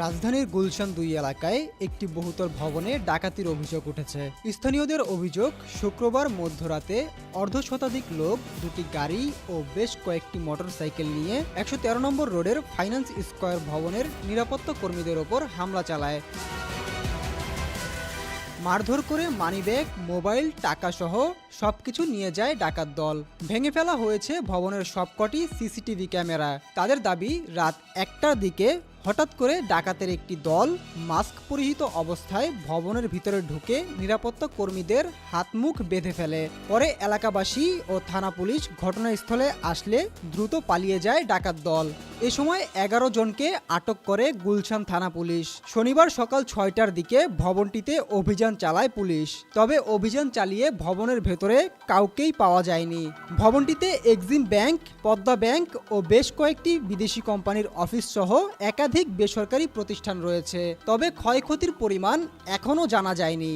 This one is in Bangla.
রাজধানীর গুলশান দুই এলাকায় একটি বহুতল ভবনে ডাকাতির অভিযোগ উঠেছে। স্থানীয়দের অভিযোগ, শুক্রবার মধ্যরাতে অর্ধ শতাধিক লোক, দুটি গাড়ি ও বেশ কয়েকটি মোটরসাইকেল নিয়ে একশো তেরো নম্বর রোডের ফাইন্যান্স স্কয়ার ভবনের নিরাপত্তা কর্মীদের ওপর হামলা চালায়। মারধর করে মানিব্যাগ, মোবাইল টাকা সহ সবকিছু নিয়ে যায় ডাকাত দল। ভেঙে ফেলা হয়েছে ভবনের সবকটি সিসিটিভি ক্যামেরা। তাদের দাবি, রাত একটার দিকে হঠাৎ করে ডাকাতের একটি দল মাস্ক পরিহিত অবস্থায় ভবনের ভিতরে ঢুকে নিরাপত্তা কর্মীদের হাত মুখ বেঁধে ফেলে। পরে এলাকাবাসী ও থানা পুলিশ ঘটনাস্থলে আসলে দ্রুত পালিয়ে যায় ডাকাত দল। এ সময় এগারো জনকে আটক করে গুলশান থানা পুলিশ। শনিবার সকাল ছয়টার দিকে ভবনটিতে অভিযান চালায় পুলিশ। তবে অভিযান চালিয়ে ভবনের ভেতরে কাউকেই পাওয়া যায়নি। ভবনটিতে এক্সিম ব্যাংক, পদ্মা ব্যাংক ও বেশ কয়েকটি বিদেশি কোম্পানির অফিস সহ একাধিক বেসরকারি প্রতিষ্ঠান রয়েছে তবে ক্ষয়ক্ষতির পরিমাণ এখনও জানা যায়নি।